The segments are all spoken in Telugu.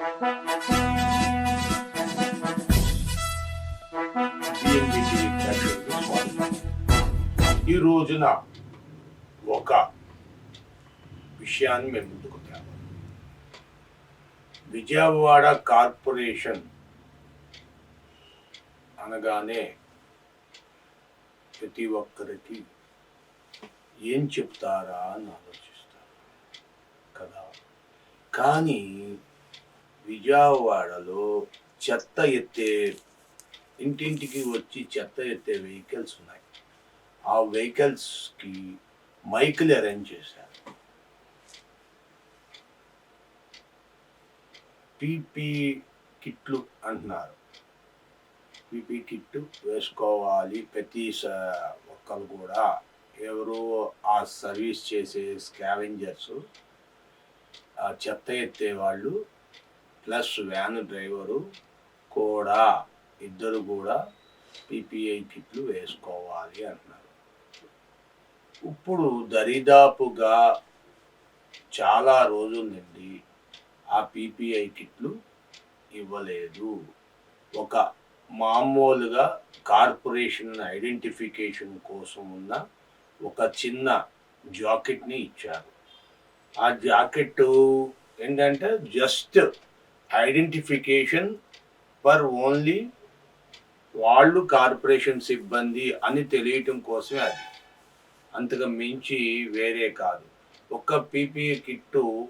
ఈ రోజున ఒక విషయాన్ని మేము ముందుకు తేవాలి. విజయవాడ కార్పొరేషన్ అనగానే ప్రతి ఒక్కరికి ఏం చెప్తారా అని ఆలోచిస్తారు కదా. కానీ విజయవాడలో చెత్త ఎత్తే ఇంటింటికి వచ్చి చెత్త ఎత్తే వెహికల్స్ ఉన్నాయి. ఆ వెహికల్స్కి మైకులు అరేంజ్ చేశారు. పీపీ కిట్లు అంటున్నారు. పీపీ కిట్ వేసుకోవాలి. ప్రతి ఒక్కరు కూడా ఎవరు ఆ సర్వీస్ చేసే స్కావెంజర్స్ ఆ చెత్త ఎత్తే వాళ్ళు ప్లస్ వ్యాన్ డ్రైవరు కూడా ఇద్దరు కూడా పీపీఐ కిట్లు వేసుకోవాలి అంటున్నారు. ఇప్పుడు దరిదాపుగా చాలా రోజుల నుండి ఆ పీపీఐ కిట్లు ఇవ్వలేదు. ఒక మామూలుగా కార్పొరేషన్ ఐడెంటిఫికేషన్ కోసం ఉన్న ఒక చిన్న జాకెట్ని ఇచ్చారు. ఆ జాకెట్ ఏంటంటే జస్ట్ ఐడెంటిఫికేషన్ ఫర్ ఓన్లీ వాళ్ళు కార్పొరేషన్ సిబ్బంది అని తెలియటం కోసమే అది. అంతగా మించి వేరే కాదు. ఒక్క పీపీఏ కిట్టు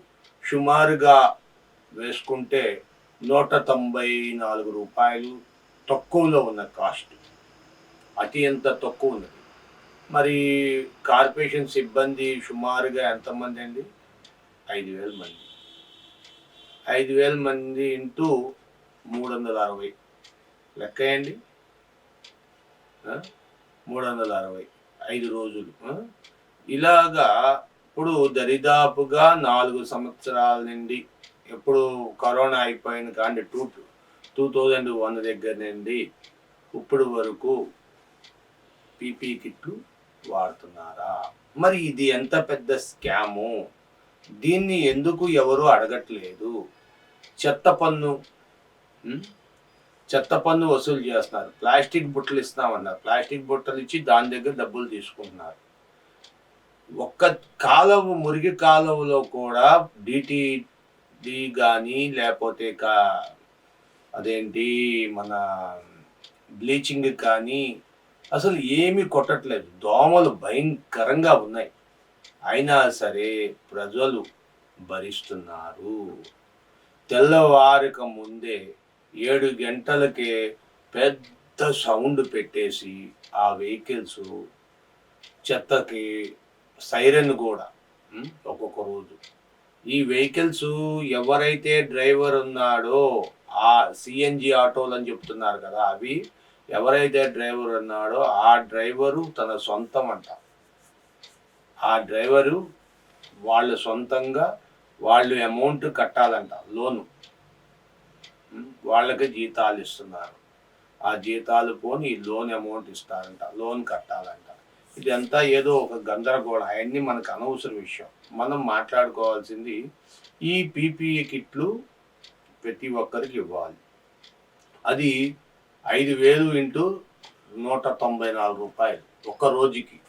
సుమారుగా వేసుకుంటే నూట తొంభై నాలుగు రూపాయలు తక్కువలో ఉన్న కాస్ట్. అతి ఎంత తక్కువ ఉన్నది. మరి కార్పొరేషన్ సిబ్బంది సుమారుగా ఎంతమంది అండి? ఐదు వేల మంది. ఐదు వేల మంది ఇంటూ మూడు వందల అరవై. లెక్కేయండి మూడు వందల అరవై. ఐదు రోజులు. ఇలాగా ఇప్పుడు దరిదాపుగా నాలుగు సంవత్సరాల నుండి ఎప్పుడు కరోనా అయిపోయిన కానీ టూ టూ థౌజండ్ వన్ దగ్గర నుండి ఇప్పుడు వరకు పీపీ కిట్లు వాడుతున్నారా? మరి ఇది ఎంత పెద్ద స్కాము? దీన్ని ఎందుకు ఎవరు అడగట్లేదు? చెత్త పన్ను చెత్త పన్ను వసూలు చేస్తున్నారు. ప్లాస్టిక్ బుట్టలు ఇస్తామన్నారు. ప్లాస్టిక్ బుట్టలు ఇచ్చి దాని దగ్గర డబ్బులు తీసుకుంటున్నారు. ఒక్క కాలువ మురిగి కాలువలో కూడా డిటిడి కానీ లేకపోతే కా అదేంటి మన బ్లీచింగ్ కానీ అసలు ఏమీ కొట్టట్లేదు. దోమలు భయంకరంగా ఉన్నాయి. అయినా సరే ప్రజలు భరిస్తున్నారు. తెల్లవారక ముందే ఏడు గంటలకే పెద్ద సౌండ్ పెట్టేసి ఆ వెహికల్స్ చెత్తకి సైరన్ కూడా ఒక్కొక్క రోజు. ఈ వెహికల్స్ ఎవరైతే డ్రైవర్ ఉన్నాడో ఆ సిఎన్జి ఆటోలు అని చెప్తున్నారు కదా అవి ఎవరైతే డ్రైవర్ ఉన్నాడో ఆ డ్రైవరు తన సొంతం అంట. ఆ డ్రైవరు వాళ్ళ సొంతంగా వాళ్ళు అమౌంట్ కట్టాలంట లోను. వాళ్ళకి జీతాలు ఇస్తున్నారు. ఆ జీతాలు పోని ఈ లోన్ అమౌంట్ ఇస్తారంట లోన్ కట్టాలంట. ఇదంతా ఏదో ఒక గందరగోళం. అవన్నీ మనకు అనవసర విషయం. మనం మాట్లాడుకోవాల్సింది ఈ పీపీఏ కిట్లు ప్రతి ఒక్కరికి ఇవ్వాలి. అది ఐదు వేలు ఇంటూ నూట తొంభై నాలుగు రూపాయలు ఒక రోజుకి.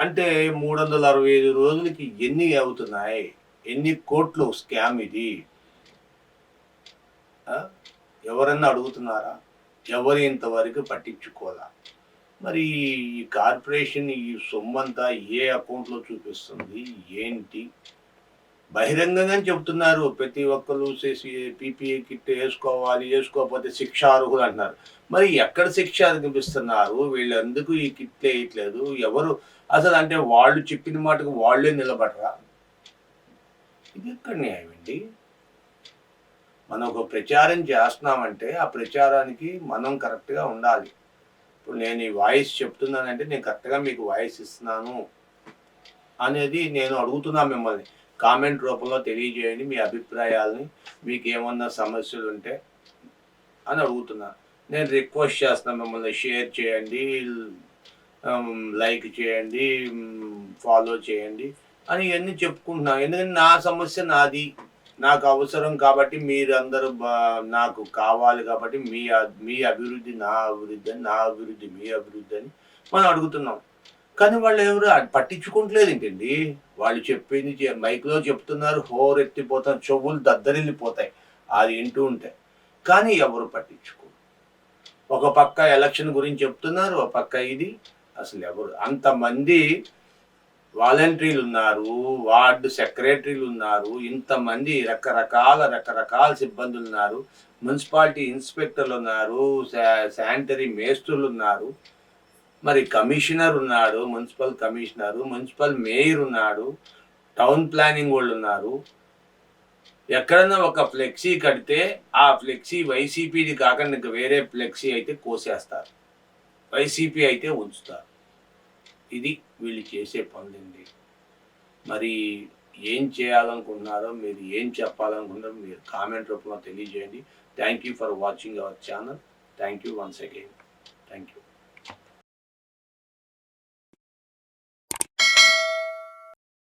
అంటే మూడు వందల అరవై ఐదు రోజులకి ఎన్ని అవుతున్నాయి? ఎన్ని కోట్లు స్కామ్ ఇది? ఎవరన్నా అడుగుతున్నారా? ఎవరు ఇంతవరకు పట్టించుకోవాలా? మరి ఈ కార్పొరేషన్ ఈ సొమ్మంతా ఏ అకౌంట్లో చూపిస్తుంది? ఏంటి? బహిరంగంగా చెప్తున్నారు ప్రతి ఒక్కరు చేసి పీపీఏ కిట్ వేసుకోవాలి వేసుకోకపోతే శిక్షార్హులు అంటున్నారు. మరి ఎక్కడ శిక్ష అనిపిస్తున్నారు వీళ్ళు ఎందుకు ఈ కిట్ వేయట్లేదు. ఎవరు? అసలు అంటే వాళ్ళు చెప్పిన మాటకు వాళ్ళే నిలబడరా? ఇది ఎక్కడ న్యాయం అండి? మనం ఒక ప్రచారం చేస్తున్నామంటే ఆ ప్రచారానికి మనం కరెక్ట్గా ఉండాలి. ఇప్పుడు నేను ఈ వాయిస్ చెప్తున్నానంటే నేను కరెక్ట్గా మీకు వాయిస్ ఇస్తున్నాను. అనేది నేను అడుగుతున్నా మిమ్మల్ని. కామెంట్ రూపంలో తెలియజేయండి మీ అభిప్రాయాలని మీకు ఏమన్నా సమస్యలు ఉంటే అని అడుగుతున్నా. నేను రిక్వెస్ట్ చేస్తున్నా మిమ్మల్ని షేర్ చేయండి లైక్ చేయండి ఫాలో చేయండి అని ఇవన్నీ చెప్పుకుంటున్నాను ఎందుకంటే నా సమస్య నాది నాకు అవసరం కాబట్టి మీరందరూ బా- నాకు కావాలి కాబట్టి మీ మీ అభివృద్ధి నా అభివృద్ధి అని నా అభివృద్ధి మీ అభివృద్ధి అని మనం అడుగుతున్నాం. కానీ వాళ్ళు ఎవరు అది పట్టించుకుంటలేదు ఏంటండి వాళ్ళు చెప్పింది మైక్లో చెప్తున్నారు హోరెత్తిపోతాం చెవులు దద్దరిల్లిపోతాయి. అది వింటూ ఉంటాయి కానీ ఎవరు పట్టించుకో ఒక పక్క ఎలక్షన్ గురించి చెప్తున్నారు ఒక పక్క ఇది. అసలు ఎవరు? అంతమంది వాలంటీర్లు ఉన్నారు వార్డు సెక్రటరీలు ఉన్నారు ఇంతమంది రకరకాల రకరకాల సిబ్బందులు ఉన్నారు. మున్సిపాలిటీ ఇన్స్పెక్టర్లు ఉన్నారు శానిటరీ మేస్త్రులు ఉన్నారు. మరి కమిషనర్ ఉన్నాడు మున్సిపల్ కమిషనర్ మున్సిపల్ మేయర్ ఉన్నాడు టౌన్ ప్లానింగ్ వాళ్ళు ఉన్నారు. ఎక్కడన్నా ఒక ఫ్లెక్సీ కడితే ఆ ఫ్లెక్సీ వైసీపీది కాకుండా ఇంకా వేరే ఫ్లెక్సీ అయితే కోసేస్తారు. వైసీపీ అయితే ఉంచుతారు. ఇది వీళ్ళు చేసే పనులండి. మరి ఏం చేయాలనుకుంటున్నారో మీరు ఏం చెప్పాలనుకున్నారో మీరు కామెంట్ రూపంలో తెలియజేయండి. Thank you for watching our channel thank you once again thank you